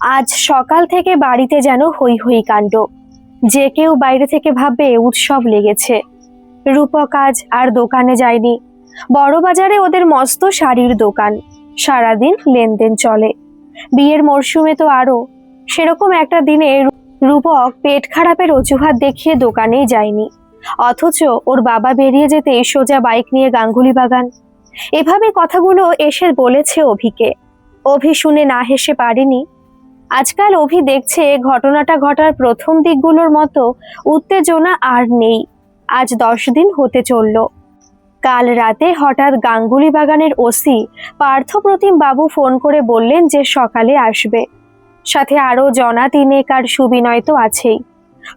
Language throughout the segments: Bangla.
আজ সকাল থেকে বাড়িতে যেন হই হই কাণ্ড। যে কেউ বাইরে থেকে ভাববে উৎসব লেগেছে। রূপক আজ আর দোকানে যায়নি। বড় বাজারে ওদের মস্ত শাড়ির দোকান। সারাদিন লেনদেন চলে। বিয়ের মরশুমে তো আরও সেরকম একটা দিনে রূপক পেট খারাপের অজুহাত দেখিয়ে দোকানেই যায়নি। অথচ ওর বাবা বেরিয়ে যেতে সোজা বাইক নিয়ে গাঙ্গুলি বাগান। এভাবে কথাগুলো এসে বলেছে অভিকে। অভি শুনে না হেসে পারেনি। আজকাল অভি দেখছে ঘটনাটা ঘটার প্রথম দিকগুলোর মতো উত্তেজনা আর নেই। আজ দশ দিন হতে চলল। কাল রাতে হঠাৎ গাঙ্গুলি বাগানের ওসি পার্থপ্রতিম বাবু ফোন করে বললেন যে সকালে আসবে। সাথে আরও জনা তিনেক আর সুবিনয় তো আছেই।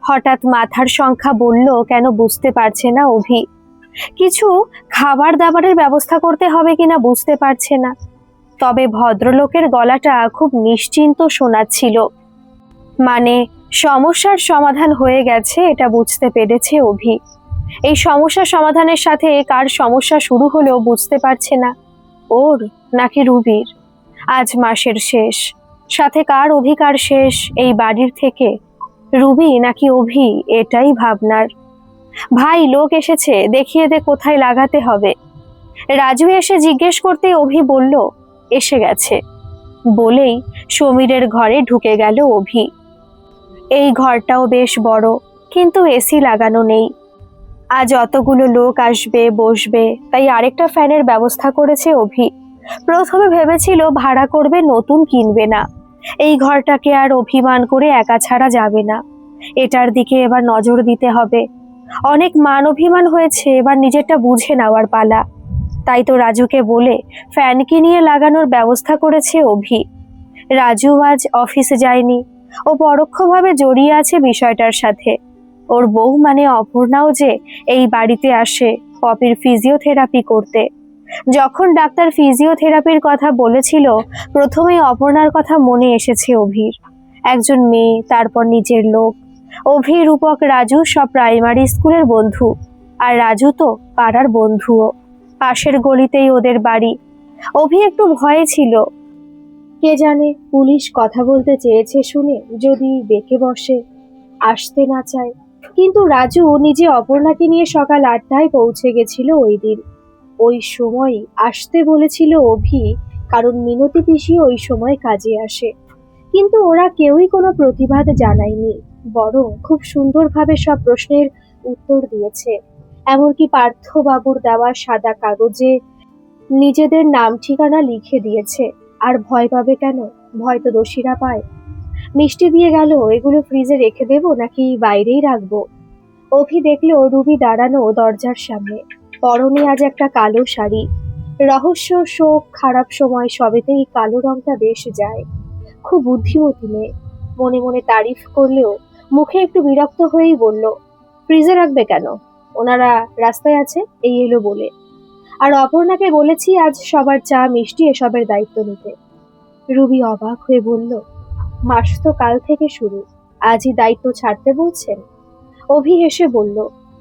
হঠাৎ মাথার সংখ্যা বলল, কেন বুঝতে পারছে না অভি? কিছু খাবার দাবারের ব্যবস্থা করতে হবে কিনা বুঝতে পারছে না। তবে ভদ্রলোকের গলাটা খুব নিশ্চিন্ত শোনাচ্ছিল। মানে সমস্যার সমাধান হয়ে গেছে এটা বুঝতে পেরেছে অভি। এই সমস্যা সমাধানের সাথে কার সমস্যা শুরু হলেও বুঝতে পারছে না। ওর নাকি রুবির? আজ মাসের শেষ। সাথে কার অধিকার শেষ এই বাড়ির থেকে? রুবি নাকি অভি? এটাই ভাবনার। ভাই, লোক এসেছে, দেখিয়ে দে কোথায় লাগাতে হবে। রাজু এসে জিজ্ঞেস করতে অভি বলল এসে গেছে। বলেই সমীরের ঘরে ঢুকে গেল অভি। এই ঘরটাও বেশ বড়, কিন্তু এসি লাগানো নেই। আজ অতগুলো লোক আসবে, বসবে, তাই আরেকটা ফ্যানের ব্যবস্থা করেছে অভি। প্রথমে ভেবেছিল ভাড়া করবে, নতুন কিনবে না। এই ঘরটাকে আর অভিমান করে একা ছাড়া যাবে না। এটার দিকে এবার নজর দিতে হবে। অনেক মান অভিমান হয়েছে, এবার নিজেরটা বুঝে নেওয়ার পালা। তাই তো রাজুকে বলে ফ্যান কিনিয়ে লাগানোর ব্যবস্থা করেছে অভি। রাজু আজ অফিসে যায়নি। ও পরোক্ষভাবে জড়িয়ে আছে বিষয়টার সাথে। ওর বউ মানে অপর্ণাও যে এই বাড়িতে আসে পপির ফিজিওথেরাপি করতে। যখন ডাক্তার ফিজিওথেরাপির কথা বলেছিল, প্রথমেই অপর্ণার কথা মনে এসেছে অভির। একজন মেয়ে, তারপর নিজের লোক। অভি রূপক রাজু সব প্রাইমারি স্কুলের বন্ধু। আর রাজু তো পাড়ার বন্ধুও। পাশের গলিতেই ওদের বাড়ি। অভি একটু ভয়ে ছিল। কে জানে পুলিশ কথা বলতে চেয়েছে শুনে যদি বেঁকে বসে, আসতে না চায়। কিন্তু রাজু নিজে অপর্ণাকে নিয়ে সকাল আটটায় পৌঁছে গেছিল ওই দিন। ওই সময় আসতে বলেছিল অভি, কারণ মিনতি পিসি ওই সময় কাজে আসে। কিন্তু ওরা কেউই কোনো প্রতিবাদ জানায়নি, বরং খুব সুন্দরভাবে সব প্রশ্নের উত্তর দিয়েছে। এমনকি পার্থবাবুর দেওয়া সাদা কাগজে নিজেদের নাম ঠিকানা লিখে দিয়েছে। আর ভয় পাবে কেন? ভয় তো দোষীরা পায়। মিষ্টি দিয়ে গেল, এগুলো ফ্রিজে রেখে দেবো নাকি বাইরেই রাখব? অভি দেখল রুবি দাঁড়ানো দরজার সামনে। পরনে আজ একটা কালো শাড়ি। রহস্য, শোক, খারাপ সময় সবেতেই কালো রংটা বেশ যায়। খুব বুদ্ধিমতী মেয়ে। মনে মনে তারিফ করলেও মুখে একটু বিরক্ত হয়েই বলল, ফ্রিজে রাখবে কেন? ওনারা রাস্তায় আছে, এই এলো বলে। আর অপর্ণাকে বলেছি আজ সবার চা মিষ্টি এসবের দায়িত্ব নিতে। রুবি অবাক হয়ে বলল, মাস তো কাল থেকে শুরু, আজই দায়িত্ব ছাড়তে বলছেন? অভি হেসে বলল,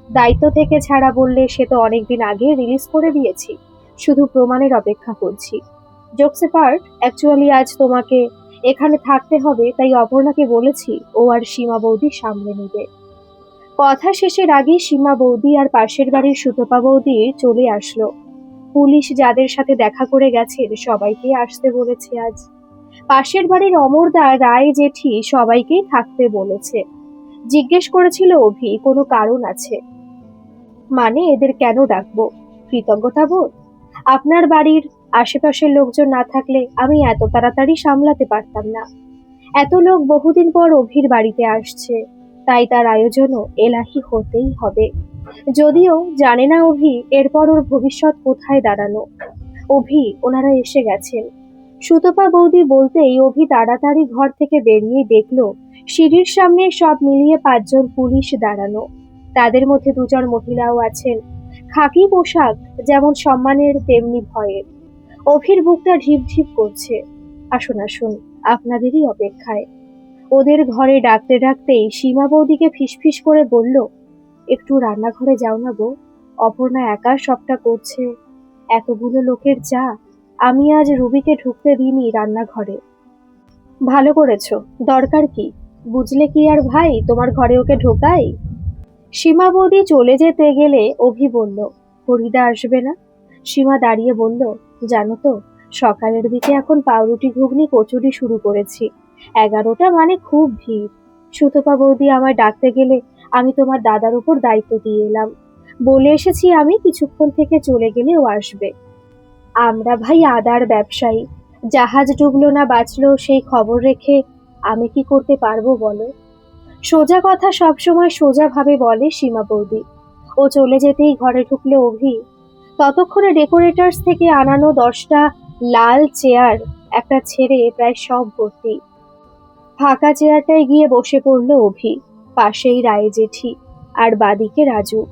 দায়িত্ব থেকে ছাড়া বললে সে তো অনেকদিন আগে রিলিজ করে দিয়েছি, শুধু প্রমাণের অপেক্ষা করছি। জোকসে পার্ট অ্যাকচুয়ালি আজ তোমাকে এখানে থাকতে হবে, তাই অপর্ণাকে বলেছি ও আর সীমা বৌদি সামলে নেবে। কথা শেষের আগেই সীমা বৌদি আর পাশের বাড়ির সুতপা বৌদি চলে আসলো। পুলিশ যাদের সাথে দেখা করে গেছেন, সবাইকে আসতে বলেছে আজ। পাশের বাড়ির অমরদা, রায়, জেঠি সবাইকেই থাকতে বলেছে। জিজ্ঞেস করেছিল, অভি, কোনো কারণ আছে? মানে এদের কেন ডাকবো? কৃতজ্ঞতা বোধ আপনার বাড়ির আশেপাশের লোকজন না থাকলে আমি এত তাড়াতাড়ি সামলাতে পারতাম না। এত লোক বহুদিন পর অভির বাড়িতে আসছে। তাই তার আয়োজনও এলাহি হতেই হবে। যদিও জানে না অভি এরপর ওর ভবিষ্যৎ কোথায় দাঁড়ানো। অভি, ওনারা এসে গেছেন। সুতপা বৌদি বলতেই অভি তাড়াতাড়ি ঘর থেকে বেরিয়ে দেখল, সিঁড়ির সামনে সব মিলিয়ে পাঁচজন পুলিশ দাঁড়ানো। তাদের মধ্যে দুজন মহিলাও আছেন। খাকি পোশাক যেমন সম্মানের, তেমনি ভয়ের। অভির বুকটা ঢিপ ঢিপ করছে। আসুন আসুন, আপনাদেরই অপেক্ষায়। ওদের ঘরে ডাকতে ডাকতেই সীমা বৌদিকে ফিসফিস করে বলল, একটু রান্নাঘরে যাও না গো, অপর্ণা একা সবটা করছে। এতগুলো লোকের চা আমি আজ রুবিকে ঢুকতে দিইনি রান্নাঘরে। ভালো করেছ, দরকার কি? বুঝলে কি আর ভাই, তোমার ঘরে ওকে ঢোকাই? সীমা বৌদি চলে যেতে গেলে অভি বলল, হরিদা আসবে না? সীমা দাঁড়িয়ে বলল, জানো তো, সকালের দিকে এখন পাউরুটি ঘুগনি কচুরি শুরু করেছি। এগারোটা মানে খুব ভিড়। সুতপা বৌদি আমায় ডাকতে গেলে আমি তোমার দাদার উপর দায়িত্ব দিয়ে এলাম। বলে এসেছি আমি কিছুক্ষণ থেকে চলে গেলে ও আসবে। আমরা ভাই আদার ব্যবসায়ী। জাহাজ ডুবলো না বাঁচলো সেই খবর রেখে আমি কি করতে পারব বলো? সোজা কথা সবসময় সোজাভাবে বলে সীমা বৌদি ও চলে যেতেই ঘরে ঢুকলো অভি। ততক্ষণে ডেকোরেটার্স থেকে আনানো দশটা লাল চেয়ার একটা ছেড়ে প্রায় সব ভর্তি। ফাঁকা চেয়ারটায় গিয়ে বসে পড়ল অভি। পাশেই রায় জেঠি আর বাদিকে রাজু।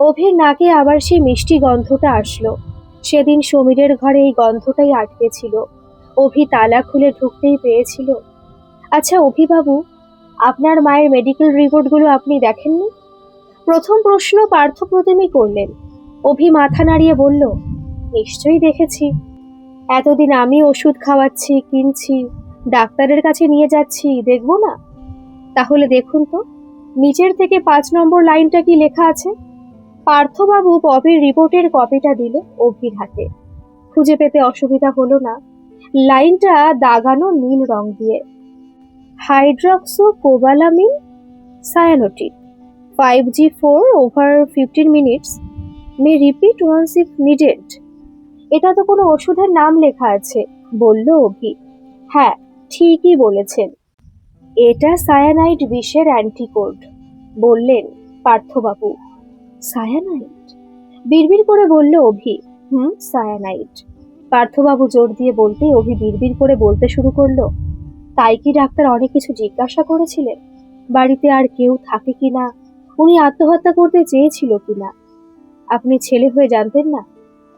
অভির নাকে আবার সেই মিষ্টি গন্ধটা আসলো। সেদিন সমীরের ঘরে এই গন্ধটাই আটকে ছিল। অভি তালা খুলে ঢুকতেই পেয়েছিল। আচ্ছা অভিবাবু, আপনার মায়ের মেডিকেল রিপোর্টগুলো আপনি দেখেননি? প্রথম প্রশ্ন পার্থ প্রতিমই করলেন। অভি মাথা নাড়িয়ে বলল, নিশ্চয়ই দেখেছি। এতদিন আমি ওষুধ খাওয়াচ্ছি, কিনছি ডাক্তারের কাছে নিয়ে যাচ্ছি, দেখব না? তাহলে দেখুন তো, নিচের থেকে পাঁচ নম্বর লাইনটা কি লেখা আছে? পার্থবাবু পপির রিপোর্টের কপিটা দিল অভির হাতে। খুঁজে পেতে অসুবিধা হলো না। লাইনটা দাগানো নীল রং দিয়ে। Hydroxocobalamin cyanotic five G four over fifteen minutes. May repeat once if needed. এটা তো কোনো ওষুধের নাম লেখা আছে, বলল অভি। হ্যাঁ ঠিকই বলেছেন। এটা সায়ানাইড বিষের অ্যান্টিকোড বললেন পার্থবাবু। সায়ানাইড বিড়বিড় করে বলল অভি, হুম সায়ানাইড পার্থবাবু জোর দিয়ে বলতেই অভি বিড়বিড় করে বলতে শুরু করল। তাই কি ডাক্তার অনেক কিছু জিজ্ঞাসা করেছিলেন? বাড়িতে আর কেউ থাকে কিনা উনি আত্মহত্যা করতে চেয়েছিল কিনা আপনি ছেলে হয়ে জানতেন না?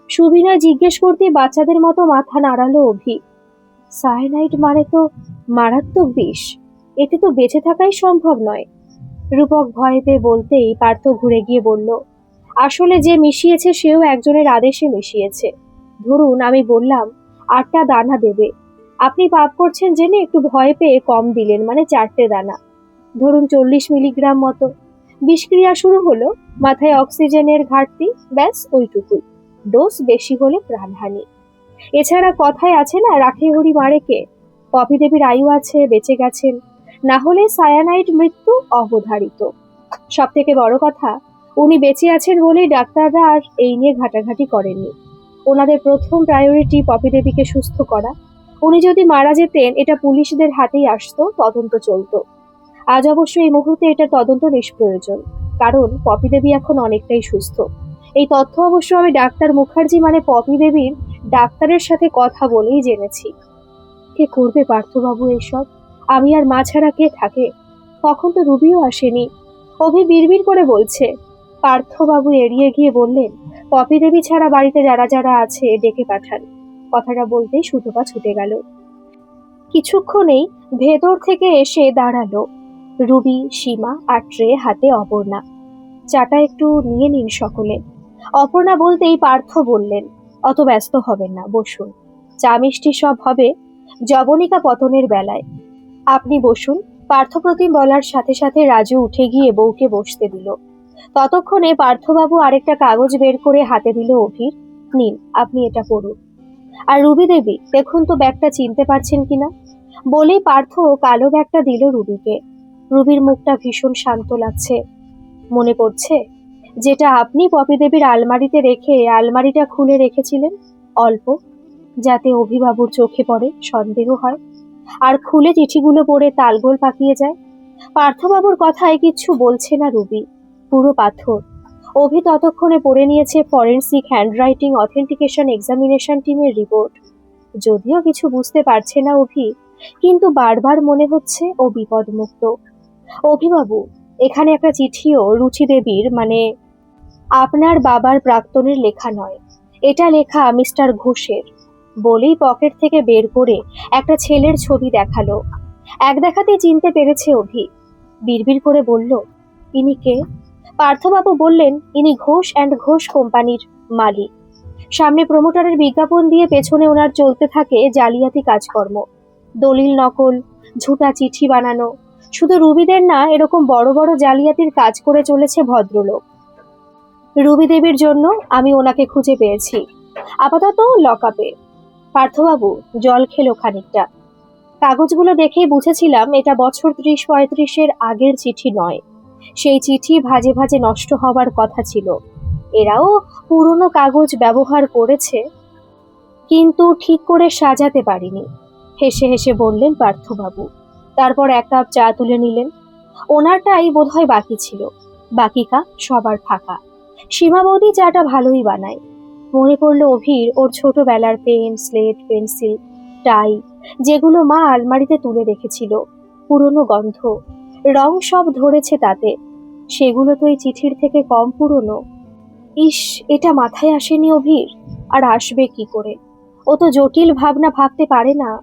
সুবিনয় জিজ্ঞেস করতে বাচ্চাদের মতো মাথা নাড়ালো অভি। সায়ানাইড মানে তো মারাত্মক বিষ। এতে তো বেঁচে থাকাই সম্ভব নয়। রূপক ভয় পেয়ে বলতেই পার্থ ঘুরে গিয়ে বলল, আসলে যে মিশিয়েছে সেও একজনের আদেশে মিশিয়েছে। ধরুন আমি বললাম, আটটা দানা দেবে। আপনি পাপ করছেন জেনে একটু ভয় পেয়ে কম দিলেন মানে চারটে দানা। ধরুন চল্লিশ মিলিগ্রাম মতো। বিষক্রিয়া শুরু হলো, মাথায় অক্সিজেনের ঘাটতি, ব্যাস ওইটুকুই। ডোজ বেশি হলে প্রাণহানি। এছাড়া কথায় আছে না, রাখে হরি মারেকে পপি দেবীর আয়ু আছে, বেঁচে গেছেন। না হলে সায়ানাইড মৃত্যু অবধারিত। সব থেকে বড় কথা, উনি বেঁচে আছেন বলেই ডাক্তাররা আর এই নিয়ে ঘাটাঘাটি করেননি। ওনাদের প্রথম প্রায়োরিটি পপি দেবীকে সুস্থ করা। উনি যদি মারা যেতেন, এটা পুলিশদের হাতেই আসতো, তদন্ত চলতো। আজ অবশ্য এই মুহূর্তে এটা তদন্ত নিষ্প্রয়োজন, কারণ পপি দেবী এখন অনেকটাই সুস্থ। এই তথ্য অবশ্য আমি ডাক্তার মুখার্জি মানে পপি দেবীর ডাক্তারের সাথে কথা বলেই জেনেছি। কে করবে পার্থবাবু এসব আমি আর মা ছাড়া কে থাকে? তখন তো রুবিও আসেনি। অভি বিড়বিড় করে বলছে, পার্থবাবু এড়িয়ে গিয়ে বললেন, পপি দেবী ছাড়া বাড়িতে যারা যারা আছে, ডেকে পাঠান। কথাটা বলতেই সুতপা ছুটে গেল। কিছুক্ষণেই ভেতর থেকে এসে দাঁড়াল রুবি, সীমা আর ট্রে হাতে অপর্ণা। চাটা একটু নিয়ে নিন সকলে। অপর্ণা বলতেই পার্থ বললেন অত ব্যস্ত হবেন না, বসুন। চা মিষ্টি সব হবে জবনিকা পতনের বেলায়। আপনি বসুন, পার্থপ্রতিম বলার সাথে সাথে রাজু উঠে গিয়ে বউকে বসতে দিল। ততক্ষণে পার্থবাবু আরেকটা কাগজ বের করে হাতে দিল অভির। নিন, আপনি এটা পড়ুন। আর রুবি দেবী, দেখুন তো ব্যাগটা চিনতে পারছেন কিনা? বলেই পার্থ কালো ব্যাগটা দিল রুবিকে। রুবির মুখটা ভীষণ শান্ত লাগছে। মনে পড়ছে? যেটা আপনি পপি দেবীর আলমারিতে রেখে আলমারিটা খুলে রেখেছিলেন? অল্প, যাতে অভিভাবুর চোখে পড়ে, সন্দেহ হয়। আর খুলে চিঠিগুলো পড়ে তালগোল পাকিয়ে যায়। পার্থবাবুর কথায় কিচ্ছু বলছে না রুবি। পুরো পাথর। অভি ততক্ষণে পড়ে নিয়েছে ফরেন্সিক হ্যান্ডরাইটিং অথেন্টিকেশন এক্সামিনেশন টিমের রিপোর্ট। যদিও কিছু বুঝতে পারছে না অভি, কিন্তু বারবার মনে হচ্ছে ও বিপদমুক্ত। অভিবাবু, এখানে একটা চিঠিও রুচি দেবীর মানে আপনার বাবার প্রাক্তনের লেখা নয়। এটা লেখা মিস্টার ঘোষের। বলেই পকেট থেকে বের করে একটা ছেলের ছবি দেখাল। এক দেখাতেই চিনতে পেরেছে অভি। বিড়বিড় করে বলল, ইনি কে? পার্থবাবু বললেন, ইনি ঘোষ অ্যান্ড ঘোষ কোম্পানির মালিক। সামনে প্রমোটারের বিজ্ঞাপন দিয়ে পেছনে ওনার চলতে থাকে জালিয়াতি কাজকর্ম। দলিল নকল, ঝুটা চিঠি বানানো, শুধু রুবিদের না, এরকম বড় বড় জালিয়াতির কাজ করে চলেছে ভদ্রলোক। রুবি দেবীর জন্য আমি ওনাকে খুঁজে পেয়েছি। আপাতত লকআপে পার্থবাবু, জল খেলো খানিকটা। কাগজগুলো দেখেই বুঝেছিলাম এটা বছর ত্রিশ পঁয়ত্রিশের আগের চিঠি নয়। সেই চিঠি ভাজে ভাজে নষ্ট হবার কথা ছিল। এরাও পুরনো কাগজ ব্যবহার করেছে, কিন্তু ঠিক করে সাজাতে পারিনি। হেসে হেসে বললেন পার্থবাবু, তারপর এক কাপ চা তুলে নিলেন। ওনারটাই বোধহয় বাকি ছিল। বাকি কাপ সবার ফাঁকা। সীমা বৌদি চাটা ভালোই বানায়। মনে পড়ল অভির ওর ছোটবেলার পেন, স্লেট, পেন্সিল, টাই, যেগুলো মা আলমারিতে তুলে রেখেছিল। পুরনো গন্ধ, রং সব ধরেছে তাতে। সেগুলো তো এই চিঠির থেকে কম পুরনো। ইস, এটা মাথায় আসেনি অভির? আর আসবে কি করে? ও তো জটিল ভাবনা ভাবতে পারে না।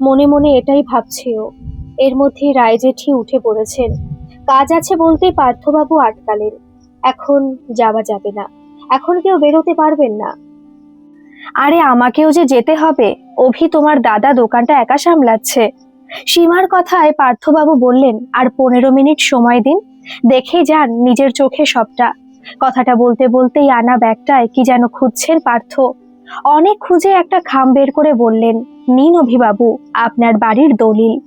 মনে মনে এটাই ভাবছে ও। এর মধ্যে রায় জেঠি উঠে পড়েছেন। কাজ আছে বলতেই পার্থবাবু আটকালেন। এখন যাওয়া যাবে না। এখন কেউ বেরোতে পারবেন না। আরে, আমাকেও যে যেতে হবে। অভি, তোমার দাদা দোকানটা একা সামলাচ্ছে। সীমার কথায় পার্থবাবু বললেন, আর পনেরো মিনিট সময় দিন। দেখে যান নিজের চোখে সবটা। কথাটা বলতে বলতেই আনা ব্যাগটায় কি যেন খুঁজছেন পার্থ। অনেক খুঁজে একটা খাম বের করে বললেন, নিন অভিবাবু, আপনার বাড়ির দলিল।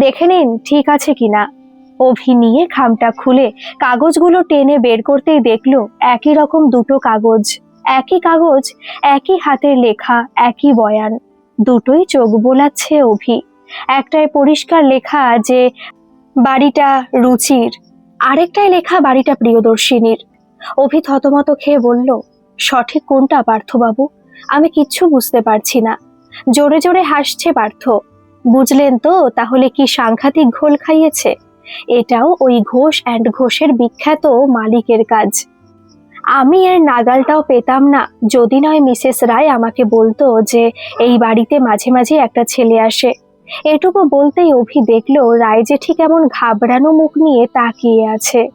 দেখে নিন ঠিক আছে কিনা। অভি নিয়ে খামটা খুলে কাগজগুলো টেনে বের করতেই দেখল একই রকম দুটো কাগজ। একই কাগজ, একই হাতের লেখা, একই বয়ান। দুটোই চোখ বোলাচ্ছে অভি। একটায় পরিষ্কার লেখা যে, বাড়িটা রুচির। আরেকটায় লেখা, বাড়িটা প্রিয়দর্শিনীর। অভি থতমত খেয়ে বলল, সঠিক কোনটা পার্থবাবু? আমি কিচ্ছু বুঝতে পারছি না। জোরে জোরে হাসছে পার্থ। বুঝলেন তো তাহলে কি সাংঘাতিক ঘোল খাইয়েছে? এটাও ওই ঘোষ অ্যান্ড ঘোষের বিখ্যাত মালিকের কাজ। আমি এর নাগালটাও পেতাম না, যদি নয় মিসেস রায় আমাকে বলতো যে এই বাড়িতে মাঝে মাঝে একটা ছেলে আসে। এটুকু বলতেই অভি দেখল রায় যে ঠিক এমন ঘাবড়ানো মুখ নিয়ে তাকিয়ে আছে।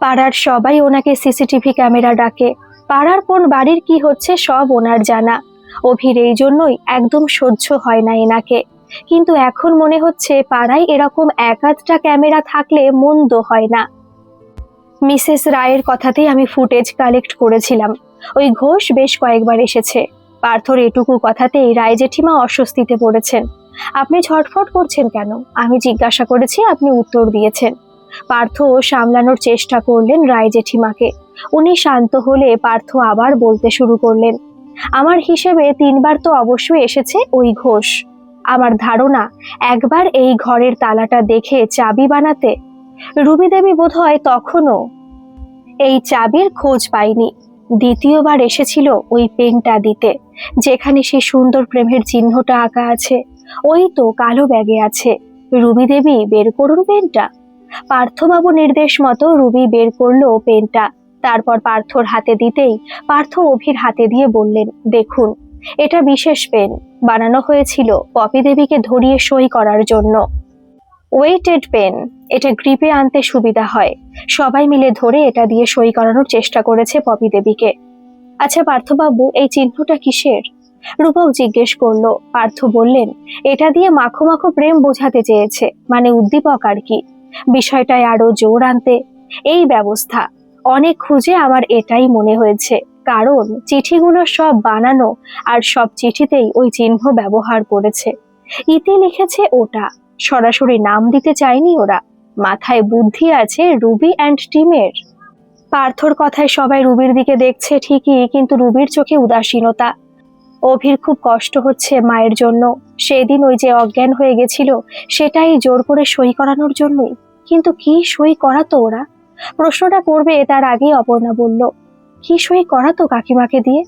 পাড়ার সবাই ওনাকে সিসিটিভি ক্যামেরা ডাকে। পাড়ার কোন বাড়ির কি হচ্ছে সব ওনার জানা। অভির এই জন্যই একদম সহ্য হয় না এনাকে। কিন্তু এখন মনে হচ্ছে পাড়ায় এরকম এক আধটা ক্যামেরা থাকলে মন্দ হয় না। মিসেস রায়ের কথাতেই আমি ফুটেজ কালেক্ট করেছিলাম। ওই ঘোষ বেশ কয়েকবার এসেছে। পার্থর এটুকু কথাতেই রায় জেঠিমা অস্বস্তিতে পড়েছেন। আপনি ছটফট করছেন কেন? আমি জিজ্ঞাসা করেছি, আপনি উত্তর দিয়েছেন। পার্থ সামলানোর চেষ্টা করলেন রায় জেঠিমাকে। উনি শান্ত হলে পার্থ আবার বলতে শুরু করলেন, আমার হিসেবে তিনবার তো অবশ্যই এসেছে ওই ঘোষ। আমার ধারণা, একবার এই ঘরের তালাটা দেখে চাবি বানাতে? রুমি দেবী বোধ হয় তখনও এই চাবির খোঁজ পায়নি। দ্বিতীয়বার এসেছিল ওই পেনটা দিতে, যেখানে সে সুন্দর প্রেমের চিহ্নটা আঁকা আছে। ওই তো কালো ব্যাগে আছে। রুবি দেবী বের করুন পেনটা। পার্থবাবু নির্দেশ মতো রুবি বের করল পেনটা। তারপর পার্থর হাতে দিতেই পার্থ অভির হাতে দিয়ে বললেন, দেখুন এটা বিশেষ পেন। বানানো হয়েছিল পপি দেবীকে ধরিয়ে সই করার জন্য। ওয়েটেড পেন এটা গ্রিপে আনতে সুবিধা হয়। সবাই মিলে ধরে এটা দিয়ে সই করানোর চেষ্টা করেছে পপি দেবীকে। আচ্ছা পার্থবাবু, এই চিহ্নটা কিসের? রূপক জিজ্ঞেস করল। পার্থ বললেন, এটা দিয়ে মাখো মাখো প্রেম বোঝাতে চেয়েছে মানে উদ্দীপক আর কি। বিষয়টায় আরও জোর আনতে। এই ব্যবস্থা, অনেক খুঁজে আমার এটাই মনে হয়েছে। কারণ চিঠিগুলো সব বানানো আর সব চিঠিতেই ওই চিহ্ন ব্যবহার করেছে। ইতি লিখেছে ওটা। সরাসরি নাম দিতে চায়নি ওরা। মাথায় বুদ্ধি আছে রুবি অ্যান্ড টিমের। পার্থর কথায় সবাই রুবির দিকে দেখছে ঠিকই, কিন্তু রুবির চোখে উদাসীনতা। অভির খুব কষ্ট হচ্ছে মায়ের জন্য। সেদিন ওই যে অজ্ঞান হয়ে গেছিল, সেটাই জোর করে সই করানোর জন্যই। কিন্তু কি সই করাতো ওরা? প্রশ্নটা করবে তার আগেই অপর্ণা বলল কি সই করাতো কাকিমাকে দিয়ে।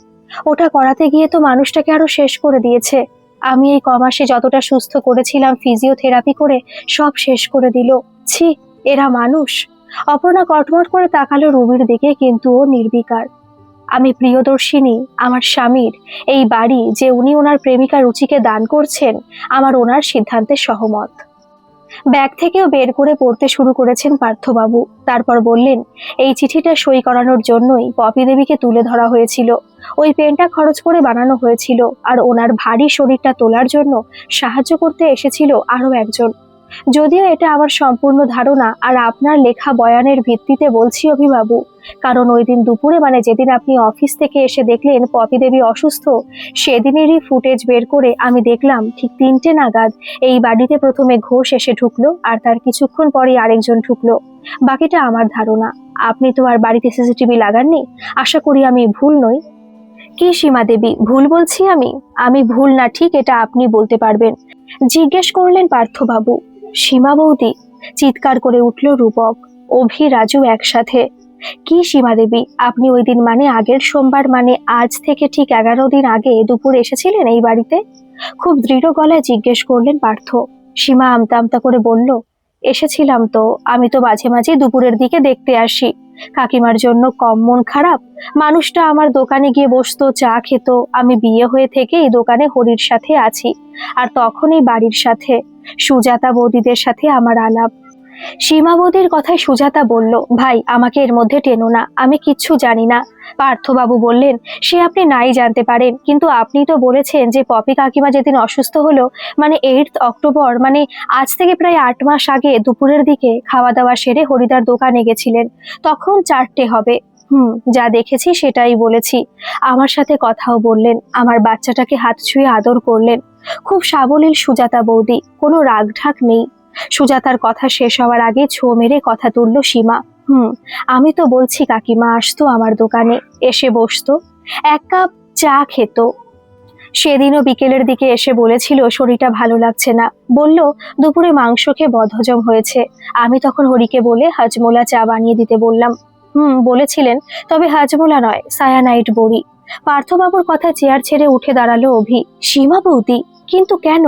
ওটা করাতে গিয়ে তো মানুষটাকে আরও শেষ করে দিয়েছে। আমি এই কমাসে যতটা সুস্থ করেছিলাম ফিজিওথেরাপি করে, সব শেষ করে দিল। ছি, এরা মানুষ। অপর্ণা কটমট করে তাকালো রুবির দিকে, কিন্তু ও নির্বিকার। আমি প্রিয়দর্শিনী, আমার স্বামীর, এই বাড়ি যে উনি ওনার প্রেমিকা রুচিকে দান করছেন, আমার ওনার সিদ্ধান্তে সহমত। ব্যাগ থেকেও বের করে পড়তে শুরু করেছেন পার্থবাবু। তারপর বললেন, এই চিঠিটা সই করানোর জন্যই পপি দেবীকে তুলে ধরা হয়েছিল। ওই পেনটা খরচ করে বানানো হয়েছিল, আর ওনার ভারী শরীরটা তোলার জন্য সাহায্য করতে এসেছিল আরও একজন। যদিও এটা আমার সম্পূর্ণ ধারণা, আর আপনার লেখা বয়ানের ভিত্তিতে বলছি অভিবাবু। কারণ ওই দিন দুপুরে মানে যেদিন আপনি অফিস থেকে এসে দেখলেন পপি দেবী অসুস্থ, সেদিনেরই ফুটেজ বের করে আমি দেখলাম ঠিক তিনটে নাগাদ এই বাড়িতে প্রথমে ঘোষ এসে ঢুকলো, আর তার কিছুক্ষণ পরেই আরেকজন ঢুকলো। বাকিটা আমার ধারণা। আপনি তো আর বাড়িতে সিসিটিভি লাগাননি? আশা করি আমি ভুল নই। কি সীমা দেবী, ভুল বলছি আমি? আমি ভুল না, ঠিক এটা আপনি বলতে পারবেন। জিজ্ঞেস করলেন পার্থবাবু। সীমা বৌদি চিৎকার করে উঠল রূপক। অভি, রাজু একসাথে, কি সীমা দেবী আপনি ওই দিন মানে আগের সোমবার মানে আজ থেকে ঠিক এগারো দিন আগে দুপুর এসেছিলেন এই বাড়িতে? খুব দৃঢ় গলায় জিজ্ঞেস করলেন পার্থ। সীমা আমতা আমতা করে বলল, এসেছিলাম তো, আমি তো মাঝে মাঝে দুপুরের দিকে দেখতে আসি। কাকিমার জন্য কম মন খারাপ। মানুষটা আমার দোকানে গিয়ে বসতো, চা খেত। আমি বিয়ে হয়ে থেকে এই দোকানে হরির সাথে আছি। আর তখন এই বাড়ির সাথে সুজাতা বৌদিদের সাথে আমার আলাপ। সীমা বৌদির কথায় সুজাতা বলল, ভাই, আমাকে এর মধ্যে টেনো না, আমি কিচ্ছু জানি না। পার্থবাবু বললেন, সে আপনি নাই জানতে পারেন, কিন্তু আপনি তো বলেছেন যে পপি কাকিমা যেদিন অসুস্থ হলো মানে এইট অক্টোবর মানে আজ থেকে প্রায় আট মাস আগে দুপুরের দিকে খাওয়া দাওয়া সেরে হরিদার দোকানে গেছিলেন, তখন চারটে হবে। হুম, যা দেখেছি সেটাই বলেছি। আমার সাথে কথাও বললেন, আমার বাচ্চাটাকে হাত ছুঁয়ে আদর করলেন। খুব সাবলীল সুজাতা বৌদি, কোনো রাগঢাক নেই। সুজাতার কথা শেষ হওয়ার আগে ছো মেরে কথা তুলল সীমা। হুম, আমি তো বলছি কাকিমা আসতো আমার দোকানে, এসে বসতো। এক কাপ চা খেত। সেদিনও বিকেলের দিকে এসে বলেছিল, শরীরটা ভালো লাগছে না। বলল, দুপুরে মাংস খেয়ে বদহজম হয়েছে। আমি তখন হরিকে বলে হাজমোলা চা বানিয়ে দিতে বললাম। হুম, বলেছিলেন, তবে হাজমোলা নয়, সায়ানাইট বড়ি। পার্থবাবুর কথা চেয়ার ছেড়ে উঠে দাঁড়াল অভি। সীমা বৌদি কিন্তু কেন?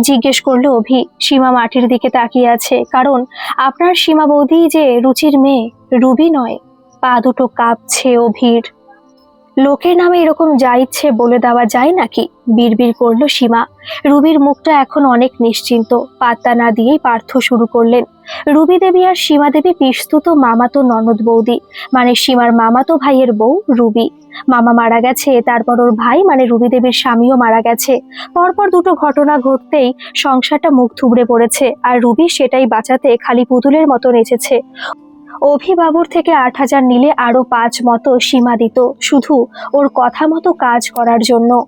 জিজ্ঞেস করল অভি। সীমা মাটির দিকে তাকিয়ে আছে, কারণ আপনার সীমা বৌদি যে রুচির মেয়ে, রুবি নয়। পা দুটো কাঁপছে অভির। লোকের নামে এরকম যা ইচ্ছে বলে দেওয়া যায় নাকি? বিড়বিড় করল সীমা। রুবির মুখটা এখন অনেক নিশ্চিন্ত। পাত্তা না দিয়েই পার্থ শুরু করলেন। রুবি দেবী আর সীমা দেবী পিস্তুত মামাতো ননদ বৌদি। মানে সীমার মামাতো ভাইয়ের বউ রুবি। মামা মারা গেছে, তারপর ওর ভাই মানে রুবি দেবীর স্বামীও মারা গেছে। পরপর দুটো ঘটনা ঘটতেই সংসারটা মুখ থুবড়ে পড়েছে, আর রুবি সেটাই বাঁচাতে খালি পুতুলের মতো নেচেছে অভিবাবুর থেকে আট হাজার নিলে আরও পাঁচ মতো সীমা দিত শুধু ওর কথা মতো কাজ করার জন্য।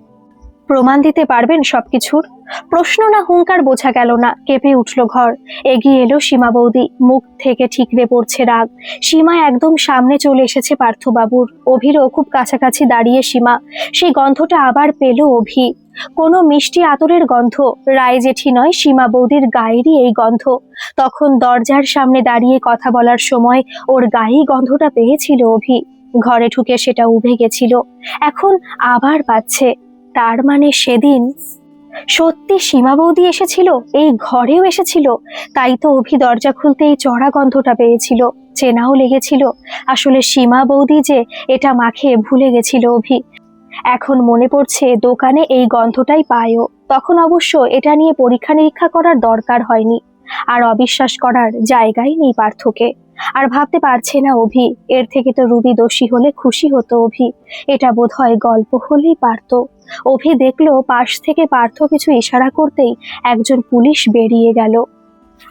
প্রমাণ দিতে পারবেন সবকিছুর? প্রশ্ন না হুঙ্কার বোঝা গেল না, কেঁপে উঠল ঘর। এগিয়ে এলো সীমা বৌদি, মুখ থেকে ঠিকরে পড়ছে রাগ। সীমা একদম সামনে চলে এসেছে পার্থবাবুর। অভিরও খুব কাছাকাছি দাঁড়িয়ে সীমা। সেই গন্ধটা আবার পেল অভি। কোনো মিষ্টি আতরের গন্ধ। রায় জেঠি নয়, সীমা বৌদির গায়েরই এই গন্ধ। তখন দরজার সামনে দাঁড়িয়ে কথা বলার সময় ওর গায়েই গন্ধটা পেয়েছিল অভি। ঘরে ঢুকে সেটা উভে গেছিল। এখন আবার পাচ্ছে। তার মানে সেদিন সত্যি সীমা বৌদি এসেছিল? এই ঘরেও এসেছিল? তাই তো অভি দরজা খুলতে এই চড়া গন্ধটা পেয়েছিল। চেনাও লেগেছিল। আসলে সীমা বৌদি যে এটা মাখে ভুলে গেছিল অভি। এখন মনে পড়ছে দোকানে এই গন্ধটাই পায়ও। তখন অবশ্য এটা নিয়ে পরীক্ষা নিরীক্ষা করার দরকার হয়নি। আর অবিশ্বাস করার জায়গাই নেই পার্থকে। আর ভাবতে পারছে না অভি, এর থেকে তো রুবি দোষী হলে খুশি হতো অভি। এটা বোধহয় গল্প হলেই পারত। অভি দেখল পাশ থেকে পার্থ কিছু ইশারা করতেই একজন পুলিশ বেরিয়ে গেল।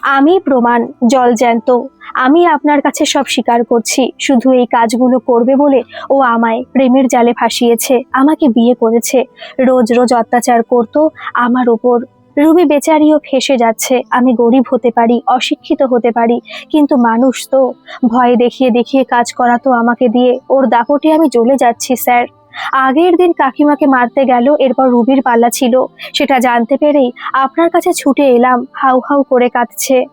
আমি প্রমাণ, জল জ্যান্ত। আমি আপনার কাছে সব স্বীকার করছি। শুধু এই কাজগুলো করবে বলে ও আমায় প্রেমের জালে ফাঁসিয়েছে, আমাকে বিয়ে করেছে। রোজ রোজ অত্যাচার করতো, আমার ওপর। রুবি বেচারিও ফেসে যাচ্ছে। আমি গরিব হতে পারি, অশিক্ষিত হতে পারি, কিন্তু মানুষ তো। ভয় দেখিয়ে দেখিয়ে কাজ করাতো আমাকে দিয়ে। ওর দাপটে আমি জ্বলে যাচ্ছি, স্যার। আগের দিন কাকিমাকে মারতে গেল, এরপর রুবির পাল্লা ছিল। সেটা জানতে পেরেই আপনার কাছে ছুটে এলাম, হাউ হাউ করে কাঁদছে।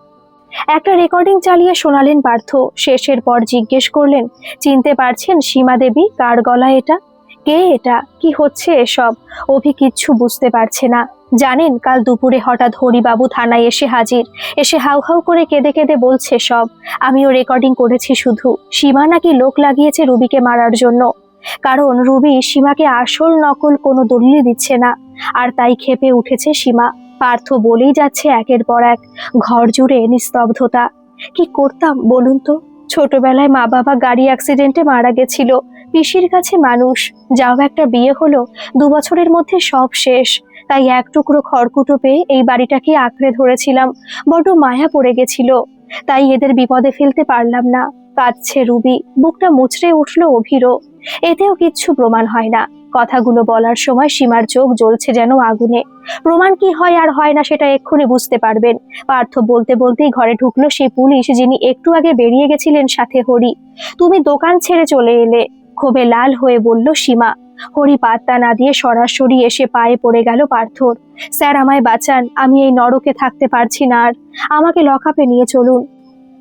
একটা রেকর্ডিং চালিয়ে শোনালেন পার্থ। শেষের পর জিজ্ঞেস করলেন, চিনতে পারছেন সীমা দেবী, কার গলা এটা? কে এটা? কি হচ্ছে এসব? অভি কিচ্ছু বুঝতে পারছে না। জানেন, কাল দুপুরে হঠাৎ হরিবাবু থানায় এসে হাজির। এসে হাউ হাউ করে কেঁদে কেঁদে বলছে সব। আমিও রেকর্ডিং করেছি শুধু। সীমা নাকি লোক লাগিয়েছে রুবিকে মারার জন্য। কারণ রুবি সীমাকে আসল নকল কোনো দলিল দিচ্ছে না, আর তাই খেপে উঠেছে সীমা। পার্থ বলেই যাচ্ছে একের পর এক ঘর জুড়ে নিস্তব্ধতা। কি করতাম বলুন তো? ছোটবেলায় মা বাবা গাড়ি অ্যাক্সিডেন্টে মারা গেছিল। পিসির কাছে মানুষ, যাও একটা বিয়ে হলো, দু বছরের মধ্যে সব শেষ। তাই এক টুকরো খড়কুটো পেয়ে এই বাড়িটাকে আঁকড়ে ধরেছিলাম। বড্ড মায়া পড়ে গেছিল। তাই এদের বিপদে ফেলতে পারলাম না। কাঁদছে রুবি, বুকটা মুচড়ে উঠল অভিরও। এতেও কিচ্ছু প্রমাণ হয় না। কথাগুলো বলার সময় সীমার চোখ জ্বলছে যেন আগুনে। প্রমাণ কি হয় আর হয় না সেটা এক্ষুনি বুঝতে পারবেন। পার্থ বলতে বলতেই ঘরে ঢুকলো সেই পুলিশ যিনি একটু আগে বেরিয়ে গেছিলেন সাথে হরি। তুমি দোকান ছেড়ে চলে এলে। ক্ষোভে লাল হয়ে বলল, সীমা। হরি পাত্তা না দিয়ে সরাসরি এসে পায়ে পড়ে গেল পার্থর। স্যার, আমায় বাঁচান। আমি এই নরকে থাকতে পারছি না আর। আমাকে লকআপে নিয়ে চলুন।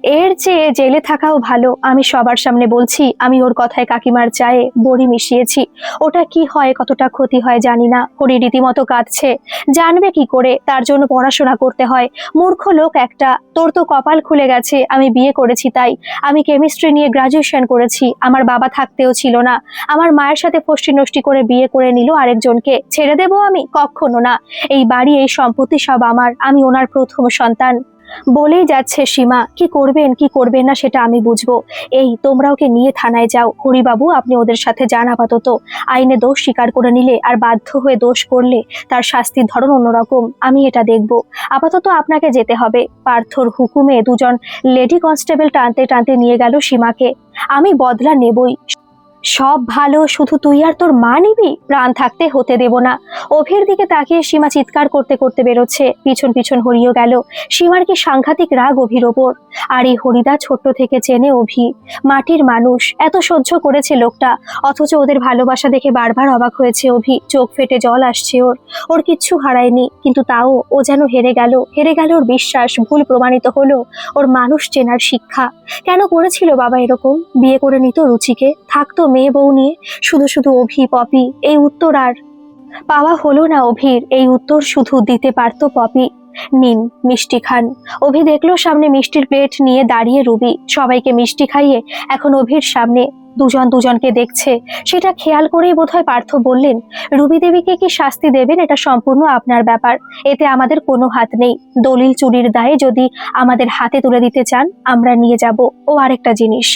এর চেয়ে জেলে থাকাও ভালো। আমি সবার সামনে বলছি, আমি ওর কথায় কাকিমার চায়ে বড়ি মিশিয়েছি। ওটা কি হয়, কতটা ক্ষতি হয় জানি না। হরি রীতিমতো কাঁদছে। জানবে কি করে? তার জন্য পড়াশোনা করতে হয়। মূর্খ লোক একটা। তোর তো কপাল খুলে গেছে। আমি বিয়ে করেছি তাই। আমি কেমিস্ট্রি নিয়ে গ্রাজুয়েশন করেছি। আমার বাবা থাকতেও ছিল না। আমার মায়ের সাথে ফষ্টি নষ্টি করে বিয়ে করে নিল আরেকজনকে। ছেড়ে দেবো আমি? কখনো না। এই বাড়ি, এই সম্পত্তি সব আমার। আমি ওনার প্রথম সন্তান। বলেই যাচ্ছে, সীমা, কি করবেন কি করবেন না সেটা আমি বুঝব। এই তোমরা ওকে নিয়ে থানায় যাও। হরিবাবু, আপনি ওদের সাথে যান আপাতত। আইনে দোষ স্বীকার করে নিলে আর বাধ্য হয়ে দোষ করলে তার শাস্তির ধরন অন্যরকম। আমি এটা দেখব। আপাতত আপনাকে যেতে হবে। পার্থর হুকুমে দুজন লেডি কনস্টেবল টানতে টানতে নিয়ে গেল সীমাকে। আমি বদলা নেবই। সব ভালো, শুধু তুই আর তোর মা নিবি? প্রাণ থাকতে হতে দেব না। অভির দিকে তাকিয়ে সীমা চিৎকার করতে করতে বেরোচ্ছে। পিছন পিছন হরিও গেল। সীমার কি সাংঘাতিক রাগ অভির ওপর? আর এই হরিদা ছোট্ট থেকে চেনে অভি। মাটির মানুষ, এত সহ্য করেছে লোকটা। অথচ ওদের ভালোবাসা দেখে বারবার অবাক হয়েছে অভি। চোখ ফেটে জল আসছে ওর। ওর কিচ্ছু হারায়নি, কিন্তু তাও ও যেন হেরে গেল। হেরে গেল ওর বিশ্বাস, ভুল প্রমাণিত হলো ওর মানুষ চেনার শিক্ষা। কেন করেছিল বাবা এরকম? বিয়ে করে নিত রুচিকে। থাকতো মেয়ে বউ নিয়ে শুধু শুধু অভি, পপি, এই উত্তর আর। পাওয়া হলো না অভির, এই উত্তর শুধু দিতে পারতো পপি। নিন, মিষ্টি খান। অভি দেখল সামনে মিষ্টির প্লেট নিয়ে দাঁড়িয়ে রুবি। সবাইকে মিষ্টি খাইয়ে এখন অভির সামনে দুজন দুজনকে দেখছে। সেটা খেয়াল করেই বোধহয় পার্থ বললেন, রুবি দেবীকে কি শাস্তি দেবেন? এটা সম্পূর্ণ আপনার ব্যাপার। এতে আমাদের কোনো হাত নেই। দলিল চুরির দায়ে যদি আমাদের হাতে তুলে দিতে চান, আমরা নিয়ে যাব। ও আরেকটা জিনিস।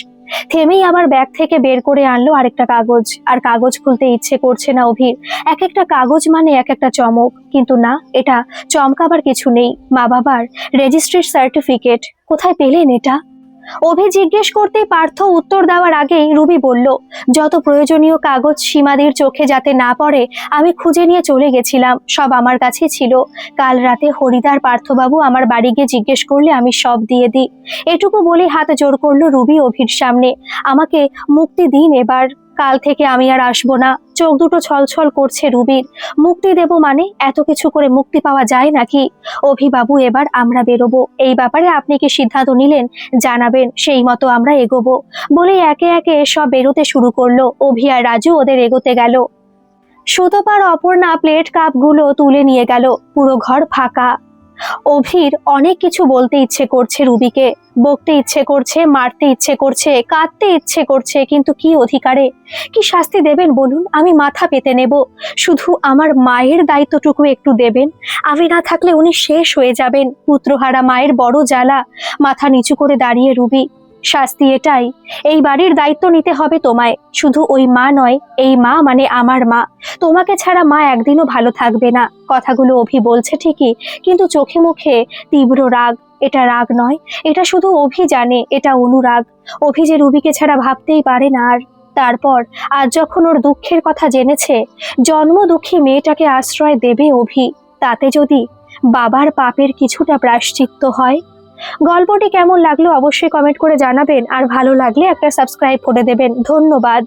থেমেই আবার ব্যাগ থেকে বের করে আনলো আরেকটা কাগজ। আর কাগজ খুলতে ইচ্ছে করছে না অভির। এক একটা কাগজ মানে এক একটা চমক। কিন্তু না, এটা চমকাবার কিছু নেই। মা বাবার রেজিস্ট্রির সার্টিফিকেট। কোথায় পেলেন এটা? অভি জিজ্ঞেস করতে পার্থ উত্তর দেওয়ার আগেই রুবি বলল, যত প্রয়োজনীয় কাগজ সীমাদির চোখে যাতে না পড়ে, আমি খুঁজে নিয়ে চলে গেছিলাম। সব আমার কাছে ছিল। কাল রাতে হরিদার পার্থবাবু আমার বাড়ি গিয়ে জিজ্ঞেস করলে আমি সব দিয়ে দিই। এটুকু বলে হাত জোর করল রুবি অভির সামনে। আমাকে মুক্তি দিন এবার। কাল থেকে আমি আর আসব না। চোখ দুটো ছলছল করছে রুবির। মুক্তি দেব মানে এত কিছু করে মুক্তি পাওয়া যায় নাকি? অভিবাবু এবার আমরা বেরোবো। এই ব্যাপারে আপনি কি সিদ্ধান্ত নিলেন? জানাবেন, সেই মতো আমরা এগোবো। বলে একে একে সব বেরোতে শুরু করল। অভি আর রাজু ওদের এগোতে গেল। সুতোপার অপর্ণা প্লেট কাপগুলো তুলে নিয়ে গেল। পুরো ঘর ফাঁকা। অভির অনেক কিছু বলতে ইচ্ছে করছে রুবিকে, বকতে ইচ্ছে করছে, মারতে ইচ্ছে করছে, কাঁদতে ইচ্ছে করছে, কিন্তু কি অধিকারে? কি শাস্তি দেবেন বলুন? আমি মাথা পেতে নেব। শুধু আমার মায়ের দায়িত্বটুকু একটু দেবেন। আমি না থাকলে উনি শেষ হয়ে যাবেন। পুত্রহারা মায়ের বড় জ্বালা। মাথা নিচু করে দাঁড়িয়ে রুবি শাস্তি এটাই। এই বাড়ির দায়িত্ব নিতে হবে তোমায়। শুধু ওই মা নয়, এই মা মানে আমার মা। তোমাকে ছাড়া মা একদিনও ভালো থাকবে না। কথাগুলো অভি বলছে ঠিকই, কিন্তু চোখে মুখে তীব্র রাগ। এটা রাগ নয়, এটা শুধু অভি জানে, এটা অনুরাগ। অভি যে রুবিকে ছাড়া ভাবতেই পারে না আর। তারপর, আজ যখন ওর দুঃখের কথা জেনেছে, জন্ম দুঃখী মেয়েটাকে আশ্রয় দেবে অভি। তাতে যদি বাবার পাপের কিছুটা প্রায়শ্চিত্ত হয় গল্পটি কেমন লাগল অবশ্যই কমেন্ট করে জানাবেন। আর ভালো লাগলে একটা সাবস্ক্রাইব করে দেবেন। ধন্যবাদ।